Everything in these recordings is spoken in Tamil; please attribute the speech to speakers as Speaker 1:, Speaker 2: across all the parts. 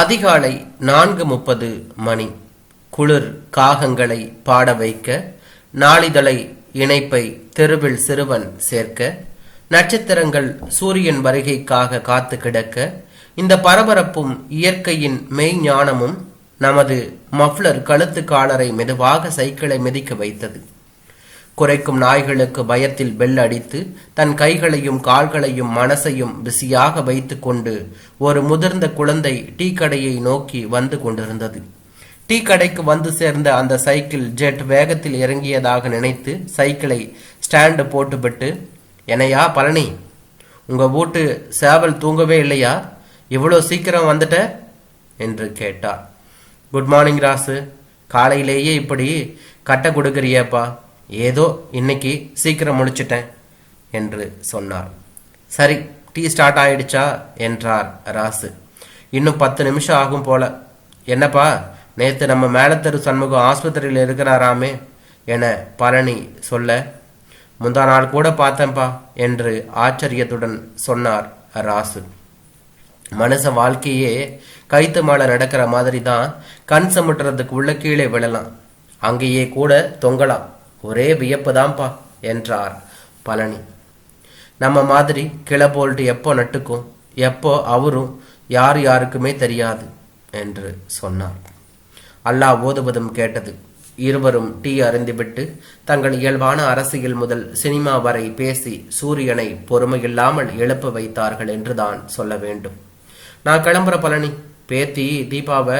Speaker 1: அதிகாலை நான்கு முப்பது மணி. குளிர் காகங்களை பாட வைக்க நாளிதழை இணைப்பை தெருவில் சிறுவன் சேர்க்க நட்சத்திரங்கள் சூரியன் வருகைக்காக காத்து கிடக்க இந்த பரபரப்பும் இயற்கையின் மெய்ஞானமும் நமது மஃப்ளர் கழுத்து காலரை மெதுவாக சைக்கிளை மிதிக்க வைத்தது. குறைக்கும் நாய்களுக்கு பயத்தில் பெல் அடித்து தன் கைகளையும் கால்களையும் மனசையும் பிஸியாக வைத்துக்கொண்டு ஒரு முதிர்ந்த குழந்தை டீ கடையை நோக்கி வந்து கொண்டிருந்தது. டீ கடைக்கு வந்து சேர்ந்த அந்த சைக்கிள் ஜெட் வேகத்தில் இறங்கியதாக நினைத்து சைக்கிளை ஸ்டாண்டு போட்டுவிட்டு என்னையா பழனி உங்க வீட்டு சேவல் தூங்கவே இல்லையா? இவ்வளோ சீக்கிரம் வந்துட்ட? என்று கேட்டார். குட் மார்னிங் ராசு காலையிலேயே இப்படி கட்ட கொடுக்குறியேப்பா. ஏதோ இன்னைக்கு சீக்கிரம் முடிச்சிட்டேன் என்று சொன்னார். சரி டீ ஸ்டார்ட் ஆயிடுச்சா? என்றார் ராசு. இன்னும் பத்து நிமிஷம் ஆகும் போல. என்னப்பா நேற்று நம்ம மேலத்தெரு சண்முகம் ஆஸ்பத்திரியில் இருக்கிறாராமே என பழனி சொல்ல முந்தா நாள் கூட பார்த்தேன்ப்பா என்று ஆச்சரியத்துடன் சொன்னார் ராசு. மனுஷ வாழ்க்கையே கைத்து மாலை நடக்கிற மாதிரி தான் கண் சமுட்டுறதுக்கு உள்ள கீழே விழலாம். அங்கேயே கூட தொங்கலாம். ஒரே வியப்பு தான்ப்பா என்றார் பழனி. நம்ம மாதிரி கிளை போல்ட்டு எப்போ நட்டுக்கும் எப்போ அவரும் யார் யாருக்குமே தெரியாது என்று சொன்னார். அல்லாஹ் ஓதுவதும் கேட்டது. இருவரும் டீ அருந்திவிட்டு தங்கள் இயல்பான அரசியல் முதல் சினிமா வரை பேசி சூரியனை பொறுமையில்லாமல் எழுப்ப வைத்தார்கள் என்றுதான் சொல்ல வேண்டும். நான் கிளம்புற பழனி பேத்தி தீபாவை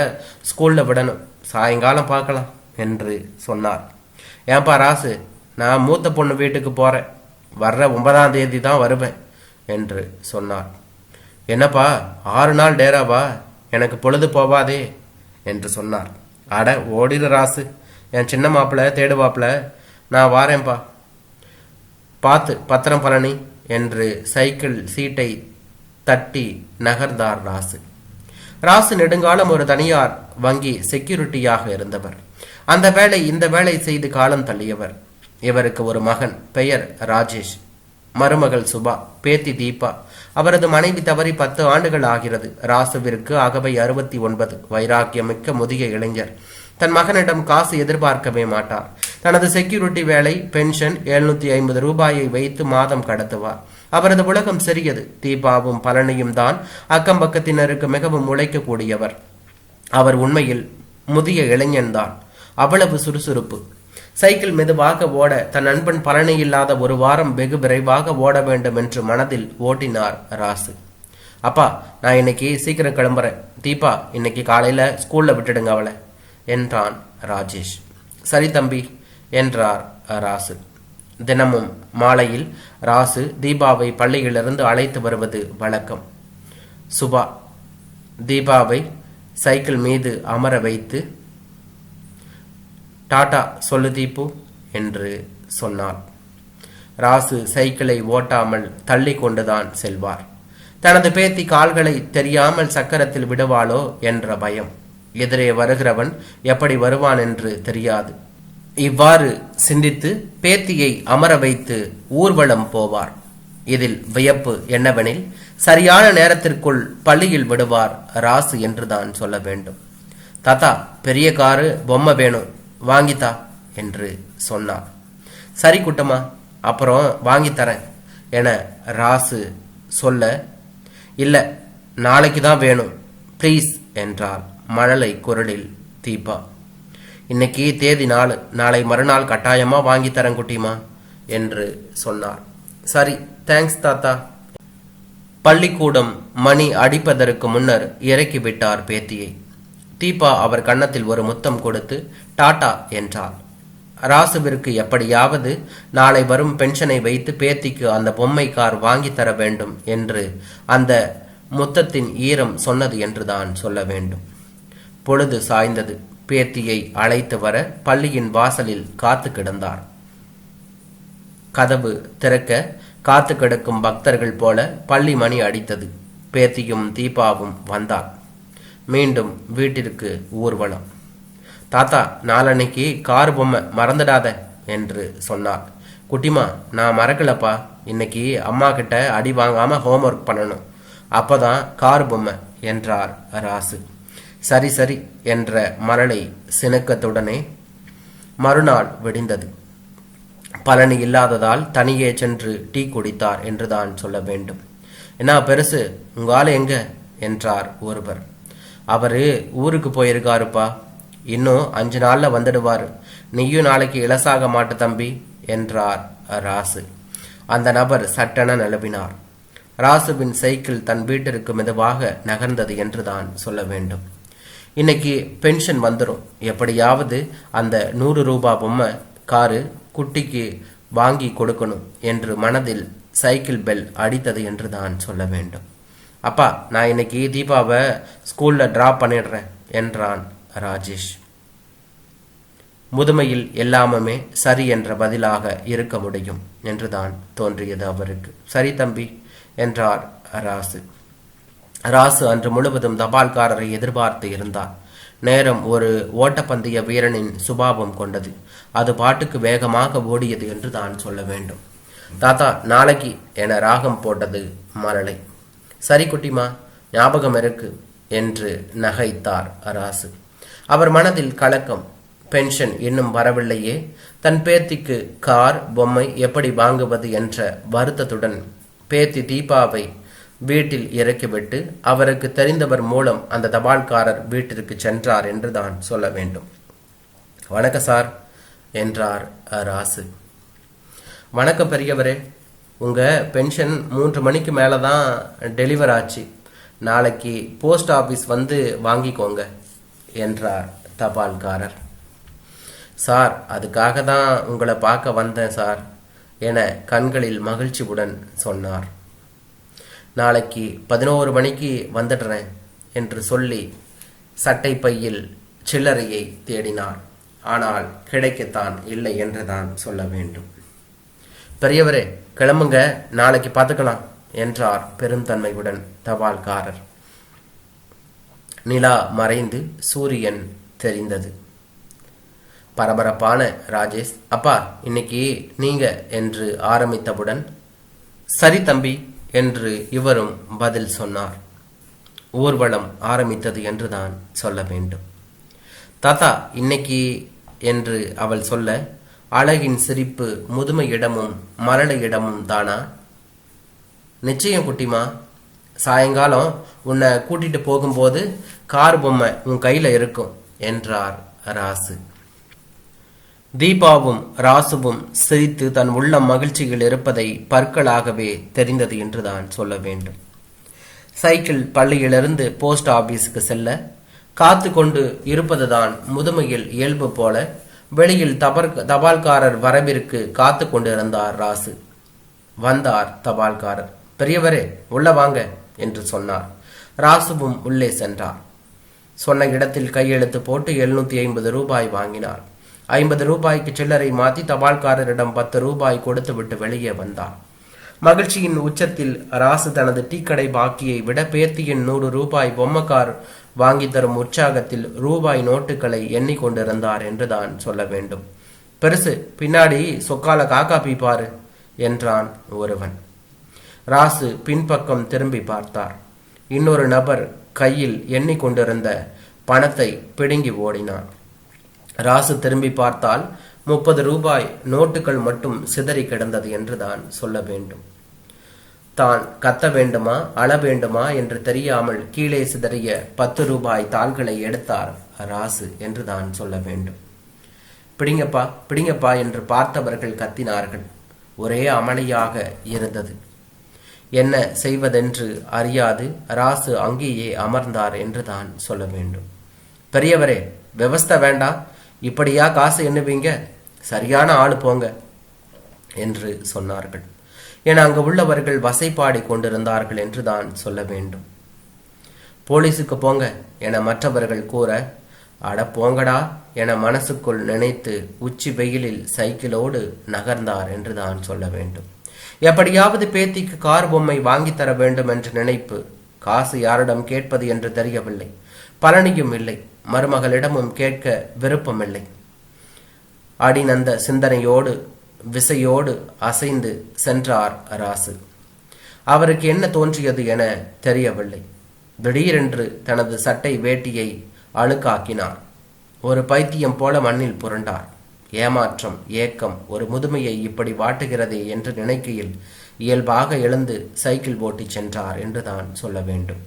Speaker 1: ஸ்கூல்ல விடணும் சாயங்காலம் பார்க்கலாம் என்று சொன்னார். ஏன்பா ராசு நான் மூத்த பொண்ணு வீட்டுக்கு போகிறேன் வர்ற ஒன்பதாம் தேதி தான் வருவேன் என்று சொன்னார். என்னப்பா ஆறு நாள் டேராவா? எனக்கு பொழுது போவாதே என்று சொன்னார். அட ஓடிடு ராசு என் சின்ன மாப்பிள்ள தேடுவாப்பிள்ள நான் வாரேன்பா. பார்த்து பத்திரம் பழனி என்று சைக்கிள் சீட்டை தட்டி நகர்ந்தார் ராசு. ராசு நெடுங்காலம் ஒரு தனியார் வங்கி செக்யூரிட்டியாக இருந்தவர். அந்த வேலை இந்த வேலை செய்து காலம் தள்ளியவர். இவருக்கு ஒரு மகன் பெயர் ராஜேஷ். மருமகள் சுபா பேத்தி தீபா. அவரது மனைவி தவறி பத்து ஆண்டுகள் ஆகிறது. ராசுவிற்கு அகவை அறுபத்தி ஒன்பது வைராக்கியமிக்க முதிய இளைஞர். தன் மகனிடம் காசு எதிர்பார்க்கவே மாட்டார். தனது செக்யூரிட்டி வேலை பென்ஷன் எழுநூத்தி ஐம்பது ரூபாயை வைத்து மாதம் கடத்துவார். அவரது உலகம் சிறியது. தீபாவும் பழனியும் தான் அக்கம் பக்கத்தினருக்கு மிகவும் உழைக்கக்கூடியவர். அவர் உண்மையில் முதிய இளைஞன்தான். அவ்வளவு சுறுசுறுப்பு. சைக்கிள் மெதுவாக ஓட தன் நண்பன் பழனி இல்லாத ஒரு வாரம் வெகு விரைவாக ஓட வேண்டும் என்று மனதில் ஓட்டினார் ராசு. அப்பா நான் இன்னைக்கு சீக்கிரம் கிளம்புறேன். தீபா இன்னைக்கு காலையில ஸ்கூல்ல விட்டுடுங்க அவளை என்றான் ராஜேஷ். சரி தம்பி என்றார் ராசு. தினமும் மாலையில் ராசு தீபாவை பள்ளியிலிருந்து அழைத்து வருவது வழக்கம். சுபா தீபாவை சைக்கிள் மீது அமர வைத்து டாடா சொல்லு தீப்பு என்று சொன்னார். ராசு சைக்கிளை ஓட்டாமல் தள்ளி கொண்டுதான் செல்வார். தனது பேத்தி கால்களை தெரியாமல் சக்கரத்தில் விடுவாளோ என்ற பயம். எதிரே வருகிறவன் எப்படி வருவான் என்று தெரியாது. இவ்வாறு சிந்தித்து பேத்தியை அமர வைத்து ஊர்வலம் போவார். இதில் வியப்பு என்னவெனில் சரியான நேரத்திற்குள் பள்ளியில் விடுவார் ராசு என்றுதான் சொல்ல வேண்டும். தாத்தா பெரிய காரு பொம்மை வேணும். வாங்கித்தா என்று சொன்னார் சரி குட்டம்மா அப்புறம் வாங்கித்தரேன் என ராசு சொல்ல இல்லை நாளைக்கு தான் வேணும் ப்ளீஸ் என்றார் மழலை குரலில் தீபா. இன்னைக்கு தேதி நாள் நாளை மறுநாள் கட்டாயமாக வாங்கி தரேன் குட்டிமா என்று சொன்னார். சரி தேங்க்ஸ் தாத்தா. பள்ளிக்கூடம் மணி அடிப்பதற்கு முன்னர் இறக்கிவிட்டார் பேத்தியை. தீபா அவர் கன்னத்தில் ஒரு முத்தம் கொடுத்து டாடா என்றார் ராசுவிற்கு எப்படியாவது நாளை வரும் பென்ஷனை வைத்து பேத்திக்கு அந்த பொம்மை கார் வாங்கி தர வேண்டும் என்று அந்த முத்தத்தின் ஈரம் சொன்னது என்றுதான் சொல்ல வேண்டும். பொழுது சாய்ந்தது. பேத்தியை அழைத்து வர பள்ளியின் வாசலில் காத்து கிடந்தார். கதவு திறக்க காத்து கிடக்கும் பக்தர்கள் போல பள்ளி மணி அடித்தது. பேத்தியும் தீபாவும் வந்தார். மீண்டும் வீட்டிற்கு ஊர்வலம். தாத்தா நாளன்னைக்கு கார் பொம்மை மறந்துடாத என்று சொன்னார். குட்டிமா நான் மறக்கலப்பா. இன்னைக்கு அம்மா கிட்ட அடி வாங்காம ஹோம்ஒர்க் பண்ணணும். அப்பதான் கார் பொம்மை என்றார் ராசு. சரி சரி என்ற மரளை சினக்கத்துடனே மறுநாள் விடிந்தது. பலனி இல்லாததால் தனியே சென்று டீ குடித்தார் என்றுதான் சொல்ல வேண்டும். என்ன பெருசு உங்க ஆளு எங்க? என்றார் ஒருவர். அவர் ஊருக்கு போயிருக்காருப்பா. இன்னும் அஞ்சு நாளில் வந்துடுவார். நீயும் நாளைக்கு இலசாக மாட்டு தம்பி என்றார் ராசு. அந்த நபர் சட்டென நிலவினார். ராசுவின் சைக்கிள் தன் வீட்டிற்கு மெதுவாக நகர்ந்தது என்றுதான் சொல்ல வேண்டும். இன்னைக்கு பென்ஷன் வந்துடும் எப்படியாவது அந்த நூறு ரூபா பொம்மை காரு குட்டிக்கு வாங்கி கொடுக்கணும் என்று மனதில் சைக்கிள் பெல் அடித்தது என்று தான் சொல்ல வேண்டும். அப்பா நான் இன்னைக்கு தீபாவை ஸ்கூல்ல டிராப் பண்ணிடுறேன் என்றான் ராஜேஷ். முதுமையில் எல்லாமுமே சரி என்ற பதிலாக இருக்க முடியும் என்றுதான் தோன்றியது அவருக்கு. சரி தம்பி என்றார் ராசு. ராசு அன்று முழுவதும் தபால்காரரை எதிர்பார்த்து இருந்தார் நேரம் ஒரு ஓட்டப்பந்தய வீரனின் சுபாவம் கொண்டது. அது பாட்டுக்கு வேகமாக ஓடியது என்று தான் சொல்ல வேண்டும். தாத்தா நாளைக்கு என ராகம் போட்டது மரளை சரி குட்டிமா ஞாபகம் இருக்கு என்று நகைத்தார் அராசு. அவர் மனதில் கலக்கம் பென்ஷன் இன்னும் வரவில்லையே. தன் பேத்திக்கு கார் பொம்மை எப்படி வாங்குவது என்ற வருத்தத்துடன் பேத்தி தீபாவை வீட்டில் இறக்கிவிட்டு அவருக்கு தெரிந்தவர் மூலம் அந்த தபால்காரர் வீட்டிற்கு சென்றார் என்று தான் சொல்ல வேண்டும். வணக்கம் சார் என்றார் ராசு வணக்கம் பெரியவரே. உங்கள் பென்ஷன் மூன்று மணிக்கு மேலே தான் டெலிவர் ஆச்சு. நாளைக்கு போஸ்ட் ஆஃபீஸ் வந்து வாங்கிக்கோங்க என்றார் தபால்காரர். சார் அதுக்காக தான் உங்களை பார்க்க வந்தேன் சார் என கண்களில் மகிழ்ச்சியுடன் சொன்னார். நாளைக்கு பதினோரு மணிக்கு வந்துடுறேன் என்று சொல்லி சட்டை பையில் சில்லறையை தேடினார். ஆனால் கிடைக்கத்தான் இல்லை என்றுதான் சொல்ல வேண்டும். பெரியவரே கிளம்புங்க. நாளைக்கு பார்த்துக்கலாம் என்றார் பெருந்தன்மையுடன் தபால்காரர். நிலா மறைந்து சூரியன் தெரிந்தது. பரபரப்பான ராஜேஷ் அப்பா இன்னைக்கு நீங்க? என்று ஆரம்பித்தவுடன் சரி தம்பி என்று இவரும் பதில் சொன்னார். ஊர்வலம் ஆரம்பித்தது என்றுதான் சொல்ல வேண்டும். தாத்தா இன்னைக்கு என்று அவள் சொல்ல அழகின் சிரிப்பு முதுமை இடமும் மரள இடமும் தானா? நிச்சயம் குட்டிமா சாயங்காலம் உன்னை கூட்டிட்டு போகும்போது கார் பொம்மை உன் கையில் இருக்கும் என்றார் ராசு. தீபாவும் ராசுவும் சிரித்து தன் உள்ள மகிழ்ச்சியில் இருப்பதை பற்களாகவே தெரிந்தது என்றுதான் சொல்ல வேண்டும். சைக்கிள் பள்ளியிலிருந்து போஸ்ட் ஆபீஸுக்கு செல்ல காத்து கொண்டு இருப்பதுதான் முதுமையில் இயல்பு போல வெளியில் தபர் தபால்காரர் வரவிற்கு காத்து கொண்டிருந்தார் ராசு. வந்தார் தபால்காரர். பெரியவரே உள்ள வாங்க என்று சொன்னார். ராசுவும் உள்ளே சென்றார். சொன்ன இடத்தில் கையெழுத்து போட்டு எழுநூத்தி ஐம்பது ரூபாய் வாங்கினார். ஐம்பது ரூபாய்க்கு சில்லறை மாற்றி தபால்காரரிடம் பத்து ரூபாய் கொடுத்துவிட்டு வெளியே வந்தார். மகிழ்ச்சியின் உச்சத்தில் ராசு தனது டீக்கடை பாக்கியை விட பேத்தியின் நூறு ரூபாய் பொம்மக்கார் வாங்கி தரும் உற்சாகத்தில் ரூபாய் நோட்டுகளை எண்ணிக்கொண்டிருந்தார் என்றுதான் சொல்ல வேண்டும். பெருசு பின்னாடி சொக்கால காக்கா பீப்பாரு என்றான் ஒருவன். ராசு பின்பக்கம் திரும்பி பார்த்தார். இன்னொரு நபர் கையில் எண்ணிக்கொண்டிருந்த பணத்தை பிடுங்கி ஓடினான். ராசு திரும்பி பார்த்தால் முப்பது ரூபாய் நோட்டுகள் மட்டும் சிதறி கிடந்தது என்றுதான் சொல்ல வேண்டும். தான் கத்த வேண்டுமா அள வேண்டுமா என்று தெரியாமல் கீழே சிதறிய பத்து ரூபாய் தாள்களை எடுத்தார் ராசு என்று தான் சொல்ல வேண்டும். பிடிங்கப்பா பிடிங்கப்பா என்று பார்த்தவர்கள் கத்தினார்கள். ஒரே அமளியாக இருந்தது. என்ன செய்வதென்று அறியாது ராசு அங்கேயே அமர்ந்தார் என்று தான் சொல்ல வேண்டும். பெரியவரே விவஸ்தை வேண்டாம் இப்படியா காசு எண்ணுவீங்க? சரியான ஆள் போங்க என்று சொன்னார்கள். என அங்கு உள்ளவர்கள் வசைப்பாடி கொண்டிருந்தார்கள் என்று தான் சொல்ல வேண்டும். போலீஸுக்கு போங்க என மற்றவர்கள் கூற அட போங்கடா என மனசுக்குள் நினைத்து உச்சி வெயிலில் சைக்கிளோடு நகர்ந்தார் என்று தான் சொல்ல வேண்டும். எப்படியாவது பேத்திக்கு கார் பொம்மை வாங்கி தர வேண்டும் என்ற நினைப்பு காசு யாரிடம் கேட்பது என்று தெரியவில்லை. பலனியும் இல்லை. மருமகளிடமும் கேட்க விருப்பமில்லை. அடிநந்த சிந்தனையோடு விசையோடு அசைந்து சென்றார் ராசு. அவருக்கு என்ன தோன்றியது என தெரியவில்லை. திடீரென்று தனது சட்டை வேட்டியை அழுக்காக்கினார். ஒரு பைத்தியம் போல மண்ணில் புரண்டார். ஏமாற்றம் ஏக்கம் ஒரு முதுமையை இப்படி வாட்டுகிறதே என்று நினைக்கையில் இயல்பாக எழுந்து சைக்கிள் ஓட்டிச் சென்றார் என்றுதான் சொல்ல வேண்டும்.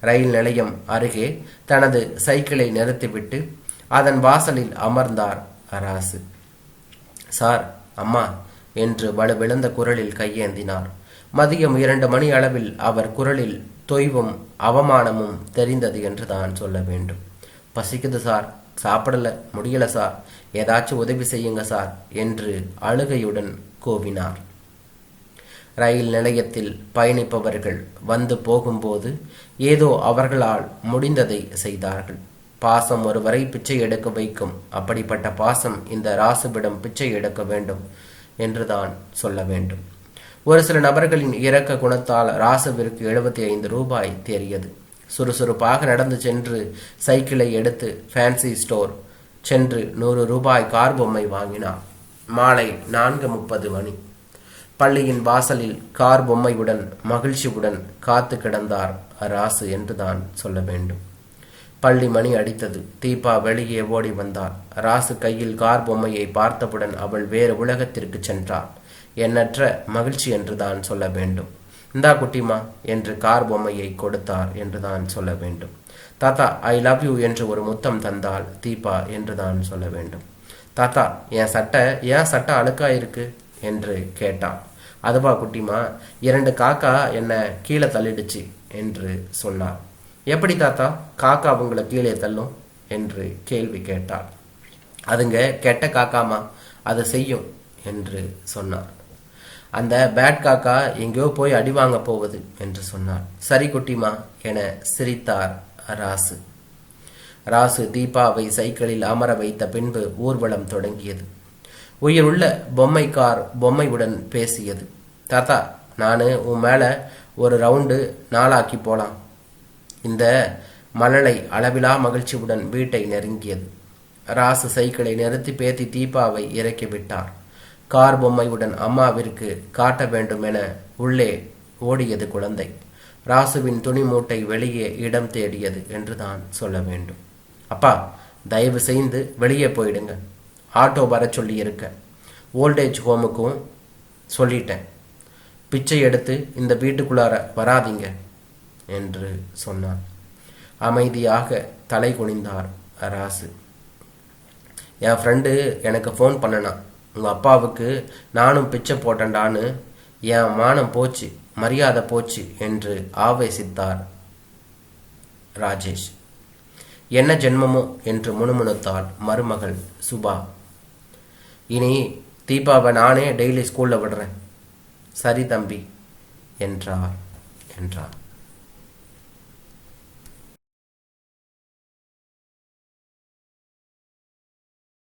Speaker 1: ரயில் நிலையம் அருகே தனது சைக்கிளை நிறுத்திவிட்டு அதன் வாசலில் அமர்ந்தார் அராசு சார் அம்மா என்று வலுவிழந்த குரலில் கையேந்தினார். மதியம் இரண்டு மணி அளவில் அவர் குரலில் தொய்வும் அவமானமும் தெரிந்தது என்று தான் சொல்ல வேண்டும். பசிக்குது சார். சாப்பிடல. முடியல சார். ஏதாச்சும் உதவி செய்யுங்க சார் என்று அழுகையுடன் கோவினார். ரயில் நிலையத்தில் பயணிப்பவர்கள் வந்து போகும்போது ஏதோ அவர்களால் முடிந்ததை செய்தார்கள். பாசம் ஒருவரை பிச்சை எடுக்க வைக்கும். அப்படிப்பட்ட பாசம் இந்த ராசுவிடம் பிச்சை எடுக்க வேண்டும் என்றுதான் சொல்ல வேண்டும். ஒரு சில நபர்களின் இரக்க குணத்தால் ராசுவிற்கு எழுபத்தி ஐந்து ரூபாய் தேறியது. சுறுசுறுப்பாக நடந்து சென்று சைக்கிளை எடுத்து ஃபேன்சி ஸ்டோர் சென்று நூறு ரூபாய் கார் பொம்மை வாங்கினார். மாலை நான்கு முப்பது மணி. பள்ளியின் வாசலில் கார் பொம்மையுடன் மகிழ்ச்சியுடன் காத்து கிடந்தார் ராசு என்றுதான் சொல்ல வேண்டும். பள்ளி மணி அடித்தது. தீபா வெளியே ஓடி வந்தாள் ராசு கையில் கார் பொம்மையை பார்த்தவுடன் அவள் வேறு உலகத்திற்கு சென்றாள். எண்ணற்ற மகிழ்ச்சி என்றுதான் சொல்ல வேண்டும். இந்தா குட்டிமா என்று கார் பொம்மையை கொடுத்தார் என்றுதான் சொல்ல வேண்டும். தாத்தா ஐ லவ் யூ என்று ஒரு முத்தம் தந்தாள் தீபா என்றுதான் சொல்ல வேண்டும். தாத்தா என் சட்டை ஏன் சட்டை அழுக்கா இருக்கு? என்று கேட்டான். அதுவா குட்டிமா இரண்டு காக்கா என்னை கீழே தள்ளிடுச்சு என்று சொன்னார். எப்படி தாத்தா? காக்கா உங்களை கீழே தள்ளும்? என்று கேள்வி கேட்டார் அதுங்க கெட்ட காக்காமா அதை செய்யும் என்று சொன்னார் அந்த பேட் காக்கா எங்கேயோ போய் அடி வாங்க போவது என்று சொன்னார் சரி குட்டிமா என சிரித்தார் ராசு. ராசு தீபாவை சைக்கிளில் அமர வைத்த பின்பு ஊர்வலம் தொடங்கியது. உயிருள்ள பொம்மை கார் பொம்மையுடன் பேசியது. தாத்தா நான் உன் மேலே ஒரு ரவுண்டு நாளாக்கி போலாம். இந்த மழலை அளவிலா மகிழ்ச்சியுடன் வீட்டை நெருங்கியது. ராசு சைக்கிளை நிறுத்தி பேத்தி தீபாவை இறக்கி விட்டார். கார் பொம்மையுடன் அம்மாவிற்கு காட்ட வேண்டும் என உள்ளே ஓடியது குழந்தை. ராசுவின் துணி மூட்டை வெளியே இடம் தேடியது என்று தான் சொல்ல வேண்டும். அப்பா தயவு செய்து வெளியே போயிடுங்க. ஆட்டோ வர சொல்லி இருக்க ஓல்டேஜ் ஹோமுக்கும் சொல்லிட்டேன். பிச்சை எடுத்து இந்த வீட்டுக்குள்ளார வராதீங்க. என்று சொன்னார். அமைதியாக தலை குனிந்தார் ராசு என் ஃப்ரெண்டு எனக்கு ஃபோன் பண்ணனான் உங்கள் அப்பாவுக்கு நானும் பிச்சை போட்டேன்டான்னு என் மானம் போச்சு மரியாதை போச்சு என்று ஆவேசித்தார் ராஜேஷ். என்ன ஜென்மமோ? என்று முணுமுணுத்தாள் மருமகள் சுபா. இனி தீபாவை நானே டெய்லி ஸ்கூலில் விடுறேன். சரி தம்பி என்றார் என்றார்.